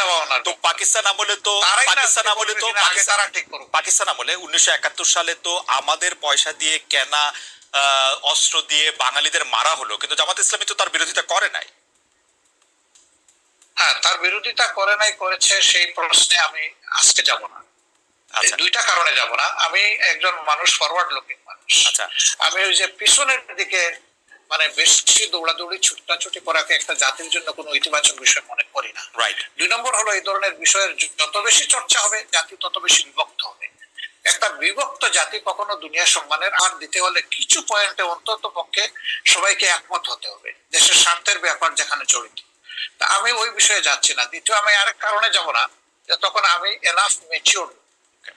চিন্তা ভাবনা। তো পাকিস্তান আমলে তো পাকিস্তান আমলে তো তারা ঠিক করুক। পাকিস্তান আমলে উনিশশো একাত্তর সালে তো আমাদের পয়সা দিয়ে কেনা অস্ত্র দিয়ে বাঙালিদের মারা হলো কিন্তু জামাত ইসলামী তো তার বিরোধিতা করে নাই। হ্যাঁ তার বিরোধিতা করে নাই করেছে সেই প্রশ্নে আমি আজকে যাব না। আচ্ছা। দুইটা কারণে যাব না। আমি একজন মানুষ ফরওয়ার্ড লুকিং মানুষ। আচ্ছা। আমি ওই যে পিছনের দিকে মানে বেশি দৌড়াদৌড়ি ছুটাছুটি করাকে একটা জাতির জন্য কোনো ইতিবাচক বিষয় মনে করি না। রাইট দুই নম্বর হলো এই ধরনের বিষয়ের যত বেশি চর্চা হবে জাতি তত বেশি বিভক্ত হবে। একটা বিভক্ত জাতি কখনো দুনিয়া সম্মানের আর দিতে হলে কিছু পয়েন্টে অন্তত পক্ষে সবাইকে একমত হতে হবে দেশের স্বার্থের ব্যাপার যেখানে জড়িত। তা আমি ওই বিষয়ে যাচ্ছি না। দ্বিতীয় আমি আরেক কারণে যাব না যে তখন আমি এনাফ মেচিউর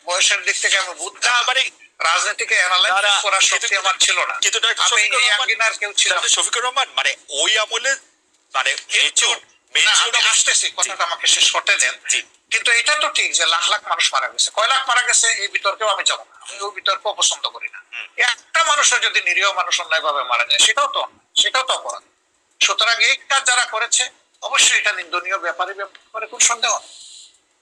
বয়সের দিক থেকে আমি না মানে রাজনীতিকে না, অ্যানালাইজ করার শক্তি আমার ছিল না। কিন্তু আমি কেউ ডক্টর শফিকুর রহমান? মানে ওই আমলে মানে আসতেছি কথাটা আমাকে শেষ করতে দেন। কিন্তু এটা তো ঠিক যে লাখ লাখ মানুষ মারা গেছে। কয় লাখ মারা গেছে এই বিতর্কেও আমি যাব না। আমি ওই বিতর্ক পছন্দ করি না। একটা মানুষের যদি নিরীহ মানুষ অন্যায় ভাবে মারা যায় সেটাও তো সেটাও তো অপরাধ। সুতরাং এই কাজ যারা করেছে অবশ্যই এটা নিন্দনীয় ব্যাপারে ব্যাপারে কোন সন্দেহ নেই।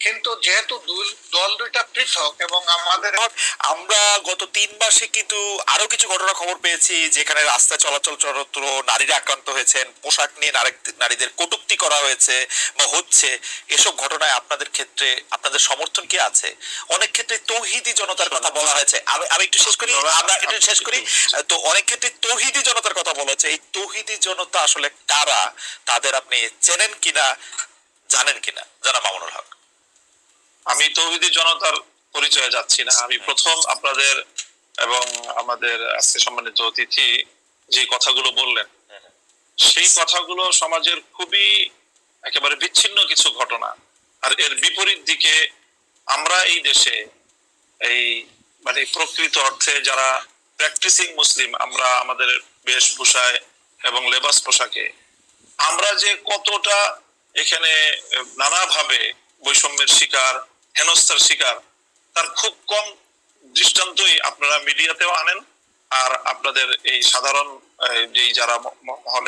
কিন্তু যেহেতু দল দুইটা পৃথক এবং আমাদের আমরা গত তিন মাসে কিন্তু আরও কিছু ঘটনা খবর পেয়েছি যেখানে রাস্তায় চলাচল চরত্র নারীরা আক্রান্ত হয়েছেন পোশাক নিয়ে নারীদের কটুক্তি করা হয়েছে বা হচ্ছে এসব ঘটনায় আপনাদের ক্ষেত্রে আপনাদের সমর্থন কি আছে? অনেক ক্ষেত্রে তৌহিদি জনতার কথা বলা হয়েছে। আমি আমি একটু শেষ করি আমরা একটু শেষ করি। তো অনেক ক্ষেত্রে তৌহিদি জনতার কথা বলা হচ্ছে। এই তৌহিদি জনতা আসলে কারা? তাদের আপনি চেনেন কিনা? জানেন কিনা? জানা মামুনুল হক। আমি তৌহিদি জনতার পরিচয়ে যাচ্ছি না। আমি প্রথম আপনাদের এবং আমাদের আজকে সম্মানিত অতিথি যে কথাগুলো বললেন, সেই কথাগুলো সমাজের খুবই একেবারে বিচ্ছিন্ন কিছু ঘটনা। আর এর বিপরীত দিকে আমরা এই দেশে এই মানে প্রকৃত অর্থে যারা প্র্যাকটিসিং মুসলিম আমরা আমাদের বেশভূষায় এবং লেবাস পোশাকে, আমরা যে কতটা এখানে নানাভাবে বৈষম্যের শিকার হেনস্থার শিকার। তার খুব কম দৃষ্টান্তই আপনারা মিডিয়াতেও আনেন। আর আপনাদের এই সাধারণ যেই যারা মহলে